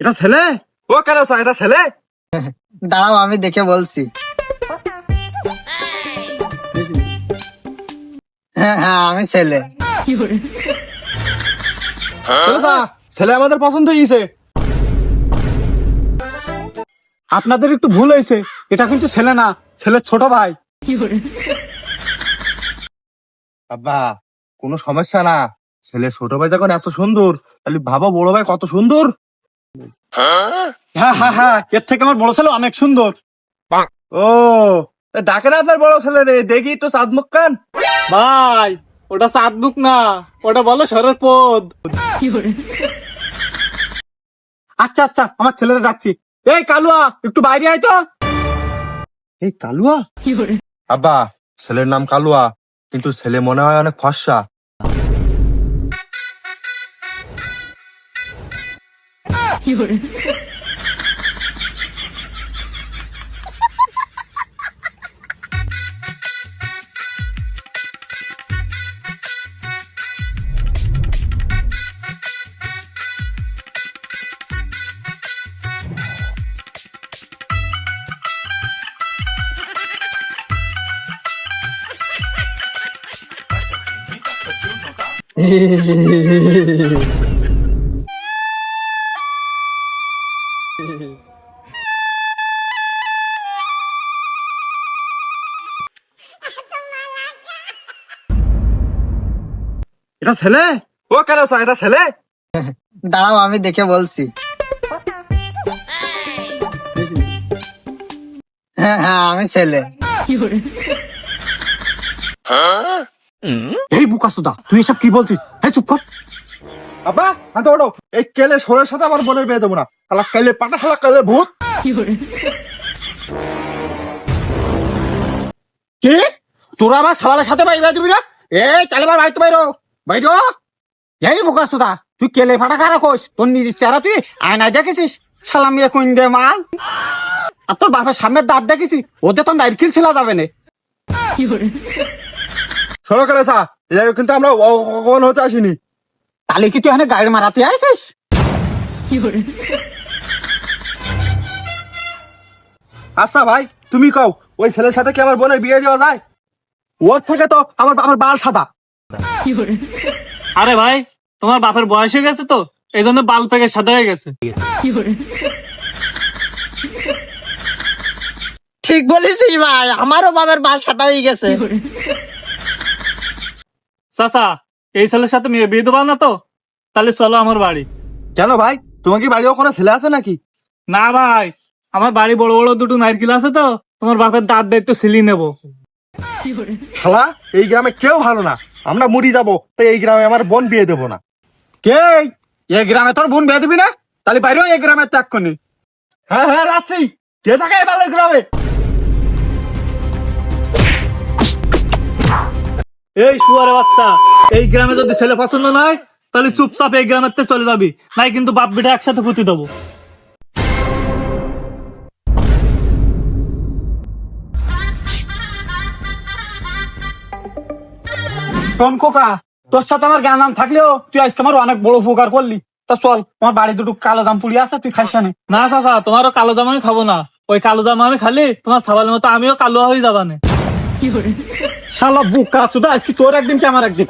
এটা ছেলে? ও কেন এটা ছেলে? দাঁড়াও আমি দেখে বলছি। হ্যাঁ হ্যাঁ আমি ছেলে। ছেলে আমাদের পছন্দ হয়েছে আপনাদের একটু ভুল হয়েছে এটা কিন্তু ছেলে না ছেলের ছোট ভাই। বাবা কোনো সমস্যা না। ছেলে ছোট ভাই যখন এত সুন্দর তাহলে ভাবা বড় ভাই কত সুন্দর? হ্যাঁ হ্যাঁ হ্যাঁ এর থেকে আমার বড় ছেলে অনেক সুন্দর। ও ডাকে না আপনার বড় ছেলে রে দেখি তো সাদ মুক্কান ভাই ওটা সাদ মুখ না ওটা বলো সরের পদ। আচ্ছা আচ্ছা আমার ছেলেরা ডাকছি। এই কালুয়া একটু বাইরে আয় তো। এই কালুয়া? আব্বা ছেলের নাম কালুয়া। কিন্তু ছেলে মনে হয় অনেক ফর্সা। এটা ছেলে? ও কেন এটা ছেলে? দাঁড়াও আমি দেখে বলছি। হ্যাঁ হ্যাঁ আমি ছেলে। এই বুকা সুদা তুই এসব কি বলছিস? হ্যাঁ চুপ কর। আব্বা হাতে ওঠো এই কেলে সরের সাথে আমার বোনের বিয়ে দেবো না। কেলে পাটা খালা কেলে ভূত। কি? তোরা আমার সওয়ালের সাথে বাইরে দিবি না? এই তাহলে আমার বাড়িতে বাইরো। বাইরো? এই বুকা সুদা তুই কেলে ফাটা খারা কোস তোর নিজের চেহারা তুই আয়নায় দেখেছিস? সালাম ইয়ে কুইন দে মাল। আর তোর বাপের সামনের দাঁত দেখেছি ওদের তো নাইরকিল ছেলা যাবে না। শোনো করে সা কিন্তু আমরা হতে আসিনি। তাহলে কি তুই এখানে গাড়ি মারাতে আইসিস আচ্ছা ভাই তুমি কও ওই ছেলের সাথে কি আমার বোনের বিয়ে দেওয়া যায়? ওর থেকে তো আমার আমার বাল সাদা। আরে ভাই তোমার বাপের বয়স হয়ে গেছে তো এই জন্য বাল পেকে সাদা হয়ে গেছে। ঠিক বলেছিস ভাই আমারও বাবার বাল সাদা হয়ে গেছে। চাচা এই ছেলের সাথে মেয়ে বিয়ে দেবা না তো? তাহলে চলো আমার বাড়ি। কেন ভাই? তোমার কি বাড়ি ওখানে ছেলে আছে নাকি? না ভাই আমার বাড়ি বড় বড় দুটো নারকেল আছে তো তোমার বাপের দাঁত দিয়ে একটু সিলি নেব। শালা এই গ্রামে কেউ ভালো না। আমরা মরি যাব তাই এই গ্রামে আমার বোন বিয়ে দেবো না। কে? এই গ্রামে তোর বোন বিয়ে দিবি না? তাহলে বাইরেও এই গ্রামে ত্যাগ করনি। হ্যাঁ হ্যাঁ যাচ্ছি। কে থাকে এই বালের গ্রামে? এই শুয়ারে বাচ্চা, এই গ্রামে যদি ছেলে পছন্দ নয় তাহলে চুপচাপ এই গ্রামের থেকে চলে যাবি। নাই কিন্তু বাপ বিটা একসাথে পুঁতি দেবো। শোন খোকা, তোর সাথে আমার জ্ঞান নাম থাকলেও তুই আজকে আমার অনেক বড় উপকার করলি। তা চল তোমার বাড়ি দুটো কালো দাম পুড়ি আছে, তুই খাইস না না চাচা, তোমারও কালো জামা আমি খাব না। ওই কালো জামা আমি খালি তোমার সাবালের মতো আমিও কালো হয়ে যাবানে। শালা বুকা সুদা আজকে তোর একদিন কি আমার একদিন?